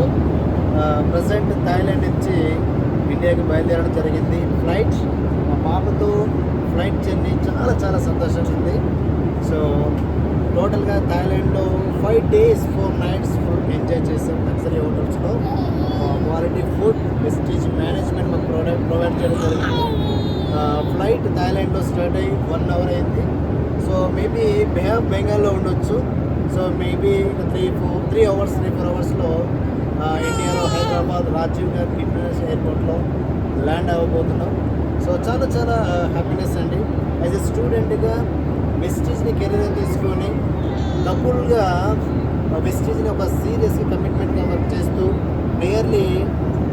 You present Thailand నుంచి ఇండియాకి బయలుదేరడం జరిగింది. ఫ్లైట్ మా పాపతో ఫ్లైట్ జర్నీ చాలా చాలా సంతోషంగా ఉంది. సో టోటల్గా థాయిలాండ్లో five days four nights food enjoy చేసాం లగ్జరీ హోటల్స్లో. క్వాలిటీ ఫుడ్ వెస్టేజ్ మేనేజ్మెంట్ మాకు ప్రొవైడ్ ప్రొవైడ్ చేయడం జరిగింది. ఫ్లైట్ థాయిలాండ్లో స్టార్ట్ అయ్యి వన్ అవర్ అయింది. సో మేబీ బే బెంగాల్లో ఉండొచ్చు. So maybe three four three hours three four అవర్స్లో ఇండియాలో హైదరాబాద్ రాజీవ్ గాంధీ ఇంటర్నేషనల్ ఎయిర్పోర్ట్లో ల్యాండ్ అవ్వబోతున్నాం. సో చాలా చాలా హ్యాపీనెస్ అండి. యాజ్ ఎ స్టూడెంట్గా వెస్టీజ్ని కెరీర్ తీసుకొని కపుల్గా వెస్టీజ్ని ఒక సీరియస్గా కమిట్మెంట్గా వర్క్ చేస్తూ నియర్లీ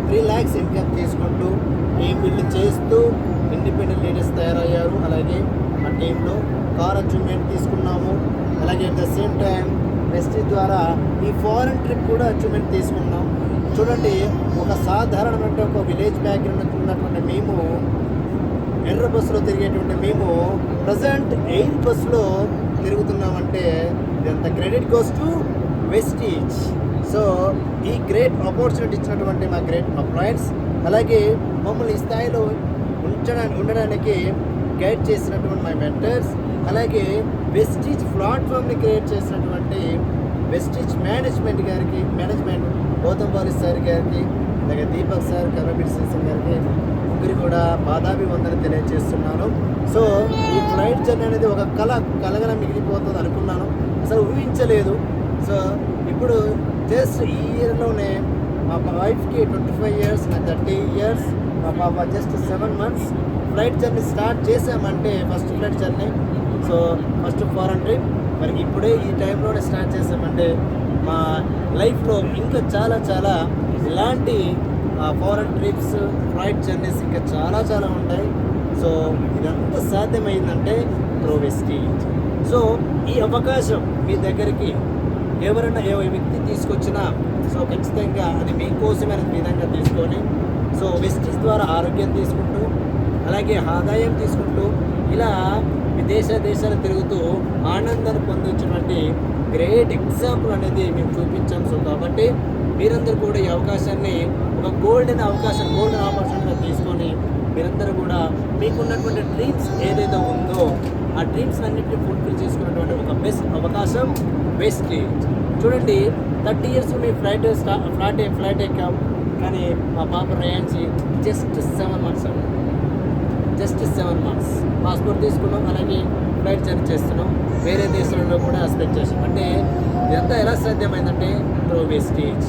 త్రీ ల్యాక్స్ ఇన్కమ్ తీసుకుంటూ టీం బిల్డ్ చేస్తూ ఇండిపెండెంట్ లీడర్స్ తయారయ్యారు. అలాగే ఆ టీంలో కార్ అచీవ్మెంట్ తీసుకున్నాము. అలాగే at the same time Vestige ద్వారా ఈ ఫారెన్ ట్రిప్ కూడా అచీవ్మెంట్ తీసుకున్నాం. చూడండి ఒక సాధారణమైన ఒక విలేజ్ బ్యాక్గ్రౌండ్ ఉన్నటువంటి మేము ఎర్ర బస్సులో తిరిగేటువంటి మేము ప్రజెంట్ ఎయిర్ బస్సులో తిరుగుతున్నామంటే ఇదంత credit goes to Vestige so ఈ గ్రేట్ ఆపర్చునిటీ ఇచ్చినటువంటి మా గ్రేట్ మా ఫ్రెండ్స్ అలాగే మమ్మల్ని ఈ స్థాయిలో ఉంచడానికి ఉండడానికి గైడ్ చేసినటువంటి మై మెంటర్స్ అలాగే వెస్టీజ్ ప్లాట్ఫామ్ని క్రియేట్ చేసినటువంటి వెస్టీజ్ మేనేజ్మెంట్ గారికి మేనేజ్మెంట్ గౌతమ్ బాలి సార్ గారికి అలాగే దీపక్ సార్ కరబీర్ సింగ్ గారికి ముగ్గురు కూడా బాదాభి వందని తెలియజేస్తున్నాను. సో ఈ ఫ్లైట్ జర్నీ అనేది ఒక కళ కలగల మిగిలిపోతుంది అనుకున్నాను. అసలు ఊహించలేదు. సో ఇప్పుడు జస్ట్ ఈ ఇయర్లోనే మా వైఫ్కి ట్వంటీ ఫైవ్ ఇయర్స్ నా థర్టీ ఇయర్స్ మా పాప just seven months flight journey start చేసామంటే first flight journey. So first foreign trip మరి ఇప్పుడే ఈ టైంలోనే స్టార్ట్ చేసామంటే మా లైఫ్లో ఇంకా చాలా చాలా ఇలాంటి ఫారెన్ ట్రిప్స్ ఫ్లైట్ జర్నీస్ ఇంకా చాలా చాలా ఉంటాయి. సో ఇదంతా సాధ్యమైందంటే ప్రోవెస్టీ సో ఈ అవకాశం మీ దగ్గరికి ఎవరైనా ఏ వ్యక్తి తీసుకొచ్చినా సో ఖచ్చితంగా అది మీకోసమైన విధంగా తీసుకొని సో వెస్టీస్ ద్వారా ఆరోగ్యం తీసుకుంటూ అలాగే ఆదాయం తీసుకుంటూ ఇలా విదేశ దేశాలు తిరుగుతూ ఆనందాన్ని పొందొచ్చినటువంటి గ్రేట్ ఎగ్జాంపుల్ అనేది మేము చూపించాం. సో కాబట్టి మీరందరూ కూడా ఈ అవకాశాన్ని ఒక గోల్డెన్ అవకాశం గోల్డెన్ ఆపర్చునిటీగా తీసుకొని మీరందరూ కూడా మీకున్నటువంటి డ్రీమ్స్ ఏదైతే ఉందో ఆ డ్రీమ్స్ అన్నింటినీ ఫుల్ఫిల్ చేసుకున్నటువంటి ఒక బెస్ట్ అవకాశం బెస్ట్ చూడండి థర్టీ ఇయర్స్ మీ ఫ్లైట్ స్టా ఫ్లైట్ ఫ్లాట్ ఎక్కాం కానీ మా పాప Reyansi just seven months just seven months passport తీసుకున్నాం అలాగే ఫ్లైట్ జర్నీ చేస్తున్నాం. వేరే దేశాలలో కూడా ఎక్స్పెక్ట్ చేస్తాం అంటే ఇదంతా ఎలా సాధ్యమైందంటే త్రో వెస్టేజ్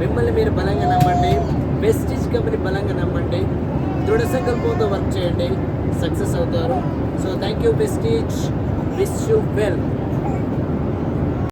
మిమ్మల్ని మీరు బలంగా నమ్మండి వెస్టేజ్ కంపెనీ బలంగా నమ్మండి దృఢ సంకల్పంతో వర్క్ చేయండి సక్సెస్ అవుతారు. So thank you Vestige wish you well